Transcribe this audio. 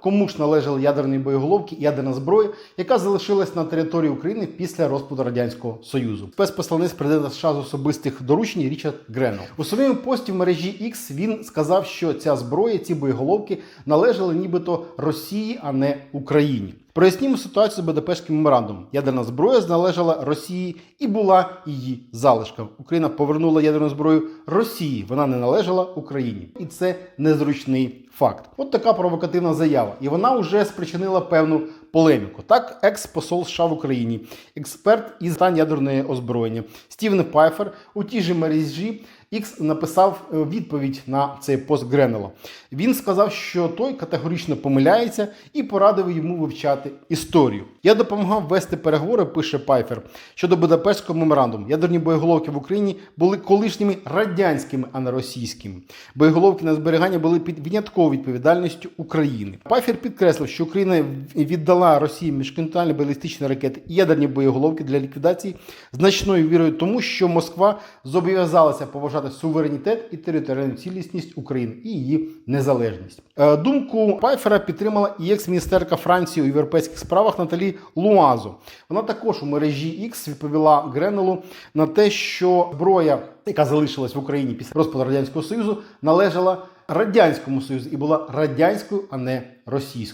Кому ж належали ядерні боєголовки ядерна зброя, яка залишилась на території України після розпаду радянського союзу? Спецпосланець президента США з особистих доручень Річард Гренел. У своєму пості в мережі X він сказав, що ця зброя, ці боєголовки належали нібито Росії, а не Україні. Прояснімо ситуацію з Будапештським меморандумом. Ядерна зброя належала Росії і була її залишком. Україна повернула ядерну зброю Росії. Вона не належала Україні, і це незручний факт. От така провокативна заява, і вона вже спричинила певну полеміку. Так, екс-посол США в Україні, експерт із питань ядерної озброєння Стівен Пайфер у тій же мережі X написав е, відповідь на цей пост Гренела. Він сказав, що той категорично помиляється і порадив йому вивчати історію. Я допомагав вести переговори, пише Пайфер, щодо Будапештського меморандуму. Ядерні боєголовки в Україні були колишніми радянськими, а не російськими. Боєголовки на зберігання були під винятковою відповідальністю України. Пайфер підкреслив, що Україна віддала Росії міжконтинентальні балістичні ракети і ядерні боєголовки для ліквідації значною вірою, тому що Москва зобов'язалася поважати суверенітет і територіальну цілісність України і її незалежність. Е, Думку Пайфера підтримала і екс-міністерка Франції у європейських справах Наталі Луазо. Вона також у мережі X відповіла Гренелу на те, що зброя, яка залишилась в Україні після розпаду радянського союзу, належала радянському союзу і була радянською, а не російською.